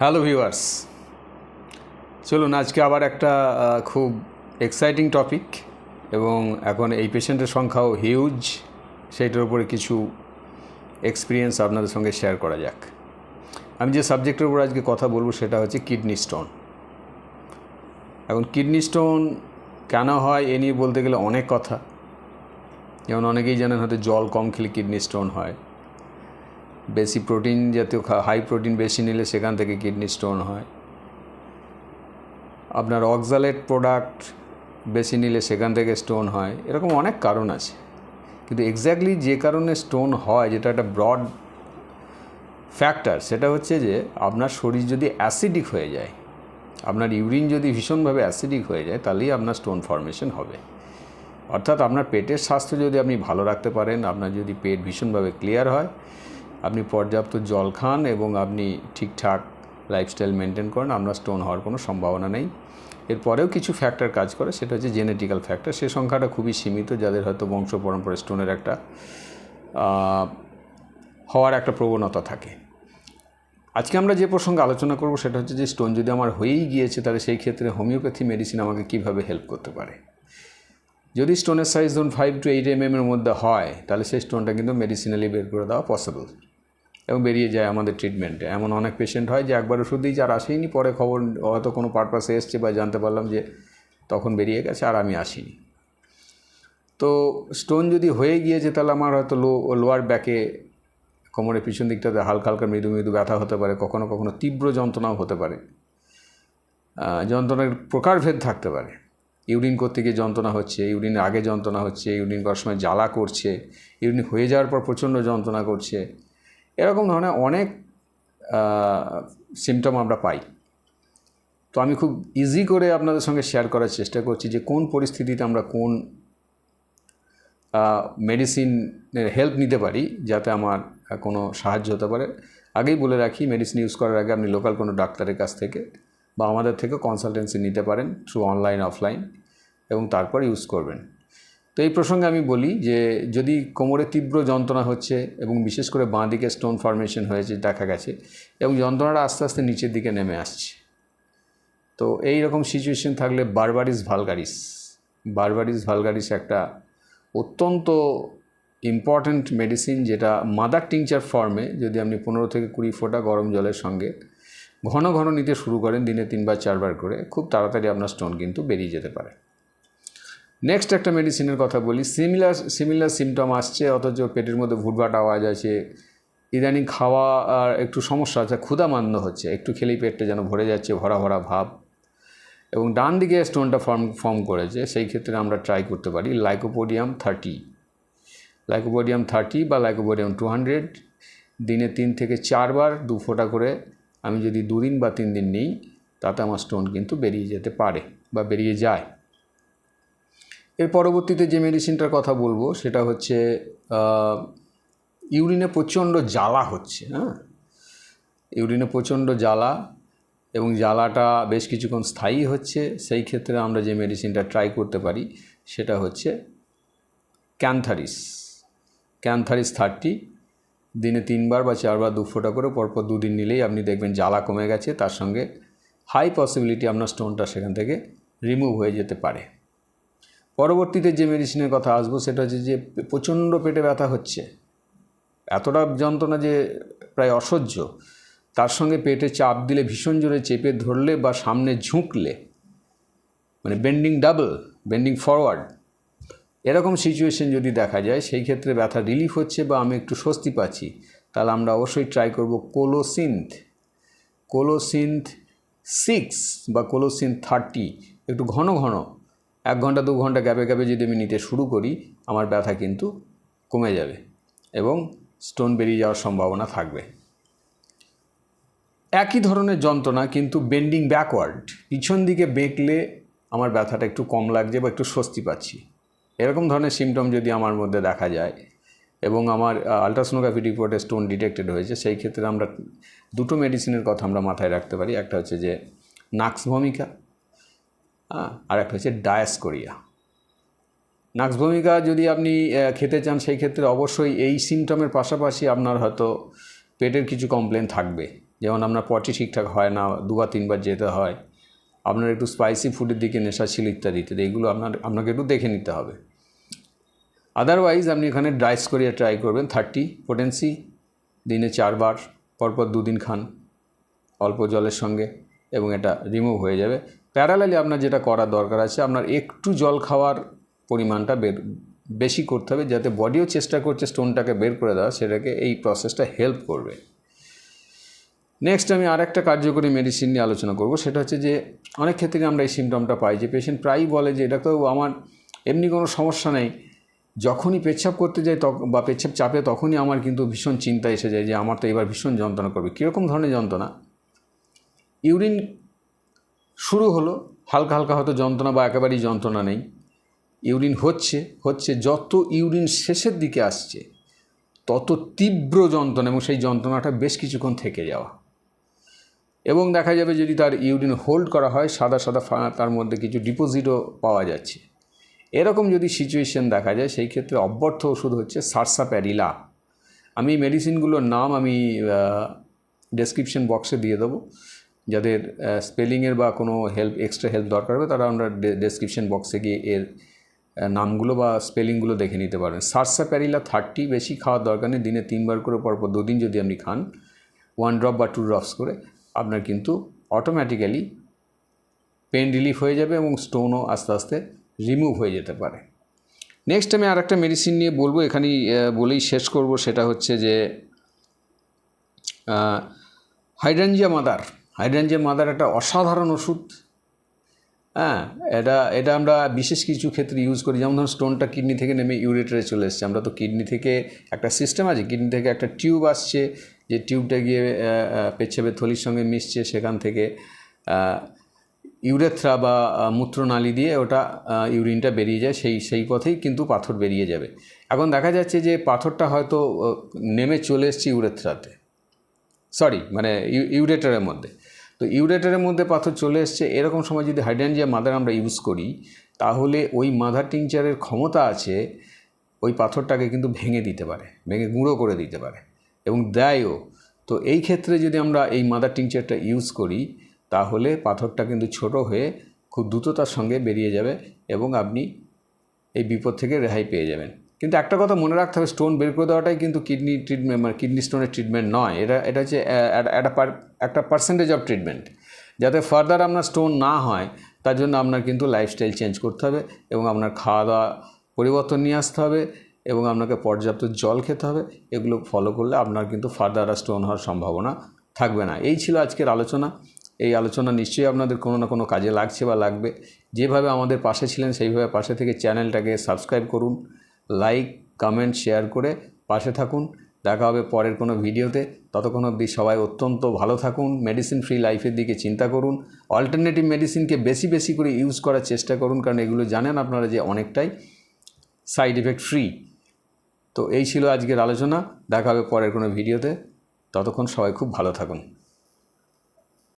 Hello viewers. চলুন, আজকে আবার একটা খুব এক্সাইটিং টপিক এবং এখন এই পেশেন্টের সংখ্যাও হিউজ সেইটার উপরে কিছু এক্সপিরিয়েন্স আপনাদের সঙ্গে শেয়ার করা যাক। আমি যে সাবজেক্টের উপর আজকে কথা বলব সেটা হচ্ছে কিডনি স্টোন এখন কিডনি স্টোন কেন হয় এ নিয়ে বলতে গেলে অনেক কথা। যেমন অনেকেই জানেন হয়তো জল কম খেলে কিডনি স্টোন হয়। বেশি প্রোটিন জাতীয় হাই প্রোটিন বেশি নিলে সেখান থেকে কিডনি স্টোন হয়। আপনার অক্সালেট প্রোডাক্ট বেশি নিলে সেখান থেকে স্টোন হয়। এরকম অনেক কারণ আছে। কিন্তু এক্স্যাক্টলি যে কারণে স্টোন হয়, যেটা একটা ব্রড ফ্যাক্টর সেটা হচ্ছে যে আপনার শরীর যদি অ্যাসিডিক হয়ে যায়, আপনার ইউরিন যদি ভীষণভাবে অ্যাসিডিক হয়ে যায়, তাহলেই আপনার স্টোন ফর্মেশন হবে। অর্থাৎ আপনার পেটের স্বাস্থ্য যদি আপনি ভালো রাখতে পারেন, আপনার যদি পেট ভীষণভাবে ক্লিয়ার হয় আপনি পর্যাপ্ত জল খান এবং আপনি ঠিকঠাক লাইফস্টাইল মেনটেন করেন আপনার স্টোন হওয়ার কোনো সম্ভাবনা নেই। এরপরেও কিছু ফ্যাক্টর কাজ করে, সেটা হচ্ছে জেনেটিক্যাল ফ্যাক্টর সে সংখ্যাটা খুবই সীমিত, যাদের হয়তো বংশ পরম্পরা স্টোনের একটা হওয়ার একটা প্রবণতা থাকে। আজকে আমরা যে প্রসঙ্গে আলোচনা করব, সেটা হচ্ছে যে স্টোন যদি আমার হয়েই গিয়েছে, তাহলে সেই ক্ষেত্রে হোমিওপ্যাথি মেডিসিন আমাকে কীভাবে হেল্প করতে পারে? যদি স্টোনের সাইজ ধরুন ফাইভ টু এইট এম এর মধ্যে হয়, তাহলে সেই স্টোনটা কিন্তু মেডিসিনালি বের করে দেওয়া পসিবল এবং বেরিয়ে যায় আমাদের ট্রিটমেন্টে এমন অনেক পেশেন্ট হয় যে একবার ওষুধ দিয়েছে আর আসেইনি পরে খবর হয়তো কোনো পারপাসে এসছে বা জানতে পারলাম যে তখন বেরিয়ে গেছে আর আমি আসিনি। তো স্টোন যদি হয়ে গিয়েছে তাহলে আমার হয়তো লো লোয়ার ব্যাকে কোমরের পিছন দিকটাতে হালকা হালকা মৃদু মৃদু ব্যথা হতে পারে, কখনো কখনো তীব্র যন্ত্রণাও হতে পারে। যন্ত্রণার প্রকারভেদ থাকতে পারে। ইউরিন করতে গিয়ে যন্ত্রণা হচ্ছে ইউরিনের আগে যন্ত্রণা হচ্ছে, ইউরিন করার সময় জ্বালা করছে, ইউরিন হয়ে যাওয়ার পর প্রচণ্ড যন্ত্রণা করছে এরকম ধরনের অনেক সিমটম আমরা পাই। তো আমি খুব ইজি করে আপনাদের সঙ্গে শেয়ার করার চেষ্টা করছি যে কোন পরিস্থিতিতে আমরা কোন মেডিসিনের হেল্প নিতে পারি যাতে আমার কোনো সাহায্য হতে পারে। আগেই বলে রাখি মেডিসিন ইউজ করার আগে আপনি লোকাল কোনো ডাক্তারের কাছ থেকে বা আমাদের থেকে কনসালটেন্সি নিতে পারেন থ্রু অনলাইন অফলাইন এবং তারপর ইউজ করবেন। তো এই প্রসঙ্গে আমি বলি যে যদি কোমরে তীব্র যন্ত্রণা হচ্ছে এবং বিশেষ করে বাঁ দিকে স্টোন ফর্মেশন হয়েছে, দেখা গেছে, এবং যন্ত্রণাটা আস্তে আস্তে নিচের দিকে নেমে আসছে। তো এই রকম সিচুয়েশন থাকলে বারবারিস ভালগারিস বারবারিস ভালগারিস একটা অত্যন্ত ইম্পর্ট্যান্ট মেডিসিন যেটা মাদার টিংচার ফর্মে যদি আপনি পনেরো থেকে কুড়ি ফোঁটা গরম জলের সঙ্গে ঘন ঘন নিতে শুরু করেন, দিনে তিনবার, চারবার করে, খুব তাড়াতাড়ি আপনার স্টোন কিন্তু বেরিয়ে যেতে পারে। নেক্সট একটা মেডিসিনের কথা বলি। সিমিলার সিমিলার সিমটম আসছে, অথচ পেটের মধ্যে ভুটভাট আওয়াজ আছে ইদানিং খাওয়া আর একটু সমস্যা আছে ক্ষুধামান্য হচ্ছে। একটু খেলেই পেটটা যেন ভরে যাচ্ছে, ভরা ভরা ভাব। এবং ডান দিকে স্টোনটা ফর্ম ফর্ম করেছে, সেই ক্ষেত্রে আমরা ট্রাই করতে পারি। লাইকোপোডিয়াম থার্টি লাইকোপোডিয়াম থার্টি বা লাইকোপোডিয়াম টু হান্ড্রেড দিনে তিন থেকে চারবার দু ফোঁটা করে। আমি যদি দুদিন বা তিন দিন নিই, তাতে আমার স্টোন কিন্তু বেরিয়ে যেতে পারে বা বেরিয়ে যায়। এর পরবর্তীতে যে মেডিসিনটার কথা বলব, সেটা হচ্ছে ইউরিনে প্রচণ্ড জ্বালা হচ্ছে হ্যাঁ? ইউরিনে প্রচণ্ড জ্বালা এবং জ্বালাটা বেশ কিছুক্ষণ স্থায়ী হচ্ছে। সেই ক্ষেত্রে আমরা যে মেডিসিনটা ট্রাই করতে পারি, সেটা হচ্ছে ক্যান্থারিস ক্যান্থারিস থার্টি দিনে তিনবার বা চারবার দু ফোঁটা করে, পরপর দুদিন নিলেই আপনি দেখবেন জ্বালা কমে গেছে। তার সঙ্গে হাই পসিবিলিটি আপনার স্টোনটা সেখান থেকে রিমুভ হয়ে যেতে পারে। পরবর্তীতে যে মেডিসিনের কথা আসব, সেটা হচ্ছে যে প্রচণ্ড পেটে ব্যথা হচ্ছে। এতটা যন্ত্রণা যে প্রায় অসহ্য, তার সঙ্গে পেটে চাপ দিলে ভীষণ জোরে চেপে ধরলে বা সামনে ঝুঁকলে মানে বেন্ডিং ডাবল বেন্ডিং ফরওয়ার্ড এরকম সিচুয়েশন যদি দেখা যায়, সেই ক্ষেত্রে ব্যথা রিলিফ হচ্ছে বা আমি একটু স্বস্তি পাচ্ছি। তাহলে আমরা অবশ্যই ট্রাই করব কোলোসিন্থ কোলোসিন্থ সিক্স বা কোলোসিন্থ থার্টি একটু ঘন ঘন এক ঘণ্টা, দু ঘণ্টা গ্যাপে গ্যাপে যদি আমি নিতে শুরু করি, আমার ব্যথা কিন্তু কমে যাবে এবং স্টোন বেরিয়ে যাওয়ার সম্ভাবনা থাকবে। একই ধরনের যন্ত্রণা কিন্তু বেন্ডিং ব্যাকওয়ার্ড পিছন দিকে বেঁকলে আমার ব্যথাটা একটু কম লাগছে বা একটু স্বস্তি পাচ্ছি। এরকম ধরনের সিমটম যদি আমার মধ্যে দেখা যায় এবং আমার আলট্রাসোনোগ্রাফি রিপোর্টে স্টোন ডিটেক্টেড হয়েছে, সেই ক্ষেত্রে আমরা দুটো মেডিসিনের কথা আমরা মাথায় রাখতে পারি। একটা হচ্ছে যে নাক্স ভূমিকা আর একটা হচ্ছে ডায়াসকোরিয়া। নাক্স ভূমিকা যদি আপনি খেতে চান, সেই ক্ষেত্রে অবশ্যই এই সিমটমের পাশাপাশি আপনার হয়তো পেটের কিছু কমপ্লেন থাকবে। যেমন আপনার পটি ঠিকঠাক হয় না, দুবার, তিনবার যেতে হয়। আপনার একটু স্পাইসি ফুডের দিকে নেশা ছিল ইত্যাদি ইত্যাদি, এগুলো আপনার, আপনাকে একটু দেখে নিতে হবে। আদারওয়াইজ আপনি এখানে ড্রাইস করিয়া ট্রাই করবেন থার্টি পোটেন্সি দিনে চারবার, পরপর দুদিন খান, অল্প জলের সঙ্গে, এবং এটা রিমুভ হয়ে যাবে। প্যারালালি আপনার যেটা করার দরকার আছে, আপনার একটু জল খাওয়ার পরিমাণটা বের, বেশি করতে হবে যাতে বডিও চেষ্টা করছে স্টোনটাকে বের করে দেওয়া, সেটাকে এই প্রসেসটা হেল্প করবে। নেক্সট আমি আর একটা কার্যকরী মেডিসিন নিয়ে আলোচনা করব, সেটা হচ্ছে যে অনেক ক্ষেত্রে আমরা এই সিমটমটা পাই যে পেশেন্ট প্রায়ই বলে যে, এটা তো আমার এমনি কোনো সমস্যা নেই। যখনই পেচ্ছাপ করতে যাই বা পেচ্ছাপ চাপে তখনই আমার কিন্তু ভীষণ চিন্তা এসে যায় যে, আমার তো এবার ভীষণ যন্ত্রণা করবে। কীরকম ধরনের যন্ত্রণা? ইউরিন শুরু হলো, হালকা হালকা হয়তো যন্ত্রণা বা একেবারেই যন্ত্রণা নেই। ইউরিন হচ্ছে হচ্ছে যত ইউরিন শেষের দিকে আসছে, তত তীব্র যন্ত্রণা এবং সেই যন্ত্রণাটা বেশ কিছুক্ষণ থেকে যাওয়া। এবং দেখা যাবে যদি তার ইউরিন হোল্ড করা হয়, সাদা সাদা তার মধ্যে কিছু ডিপোজিটও পাওয়া যাচ্ছে। এরকম যদি সিচুয়েশন দেখা যায়, সেই ক্ষেত্রে অব্যর্থ ওষুধ হচ্ছে সারসা প্যারিলা আমি মেডিসিনগুলোর নাম আমি ডেসক্রিপশন বক্সে দিয়ে দেবো। যাদের স্পেলিংয়ের বা কোনো হেল্প এক্সট্রা হেল্প দরকার হবে, তারা আমরা ডেসক্রিপশন বক্সে গিয়ে এর নামগুলো বা স্পেলিংগুলো দেখে নিতে পারেন। সারসা প্যারিলা থার্টি বেশি খাওয়ার দরকার নেই, দিনে তিনবার করে, পরপর দুদিন যদি আপনি খান ওয়ান ড্রপ বা টু ড্রপস করে, আপনার কিন্তু অটোমেটিক্যালি পেন রিলিফ হয়ে যাবে এবং স্টোনও আস্তে আস্তে রিমুভ হয়ে যেতে পারে। নেক্সট আমি আর একটা মেডিসিন নিয়ে বলব, এখানেই বলেই শেষ করব, সেটা হচ্ছে যে হাইড্রানজিয়া মাদার। হাইড্রানজিয়া মাদার একটা অসাধারণ ওষুধ হ্যাঁ এটা এটা আমরা বিশেষ কিছু ক্ষেত্রে ইউজ করি। যেমন ধরুন স্টোনটা কিডনি থেকে নেমে ইউরেটারে চলে এসছে। আমরা তো কিডনি থেকে একটা সিস্টেম আছে কিডনি থেকে একটা টিউব আসছে, যে টিউবটা গিয়ে পেচ্ছাপের থলির সঙ্গে মিশছে সেখান থেকে ইউরেথ্রা বা মূত্রনালী দিয়ে ওটা ইউরিনটা বেরিয়ে যায়। সেই সেই পথেই কিন্তু পাথর বেরিয়ে যাবে। এখন দেখা যাচ্ছে যে পাথরটা হয়তো নেমে চলে এসছে ইউরেথ্রাতে সরি মানে ইউ- ইউরেটারের মধ্যে। তো ইউরেটারের মধ্যে পাথর চলে এসছে। এরকম সময় যদি হাইড্রানজিয়া মাদার আমরা ইউজ করি, তাহলে ওই মাদার টিংচারের ক্ষমতা আছে, ওই পাথরটাকে কিন্তু ভেঙে দিতে পারে, ভেঙে গুঁড়ো করে দিতে পারে এবং দেয়ও। তো এই ক্ষেত্রে যদি আমরা এই মাদার টিংচারটা ইউজ করি, তাহলে পাথরটা কিন্তু ছোট হয়ে খুব দ্রুততার সঙ্গে বেরিয়ে যাবে এবং আপনি এই বিপদ থেকে রেহাই পেয়ে যাবেন। কিন্তু একটা কথা মনে রাখতে হবে স্টোন বের করে দেওয়াটাই কিন্তু কিডনি ট্রিটমেন্ট মানে কিডনি স্টোনের ট্রিটমেন্ট নয়। এটা এটা হচ্ছে একটা একটা পার্সেন্টেজ অফ ট্রিটমেন্ট যাতে ফার্দার আপনার স্টোন না হয়, তার জন্য আপনার কিন্তু লাইফস্টাইল চেঞ্জ করতে হবে এবং আপনার খাওয়া দাওয়া পরিবর্তন নিয়ে আসতে হবে এবং আপনাকে পর্যাপ্ত জল খেতে হবে। এগুলো ফলো করলে আপনার কিন্তু ফার্দার স্টোন হওয়ার সম্ভাবনা থাকবে না। এই ছিল আজকের আলোচনা। এই আলোচনা নিশ্চয়ই আপনাদের কোনো না কোনো কাজে লাগছে বা লাগবে। যেভাবে আমাদের পাশে ছিলেন, সেইভাবে পাশে থেকে চ্যানেলটাকে সাবস্ক্রাইব করুন। লাইক কমেন্ট শেয়ার করে পাশে থাকুন। দেখা হবে পরের কোনো ভিডিওতে। ততক্ষণ অবধি সবাই অত্যন্ত ভালো থাকুন। মেডিসিন ফ্রি লাইফের দিকে চিন্তা করুন। অল্টারনেটিভ মেডিসিনকে বেশি বেশি করে ইউজ করার চেষ্টা করুন। কারণ এগুলো জানেন আপনারা যে অনেকটাই সাইড এফেক্ট ফ্রি তো এই ছিল আজকের আলোচনা। দেখা হবে পরের কোনো ভিডিওতে। ততক্ষণ সবাই খুব ভালো থাকুন।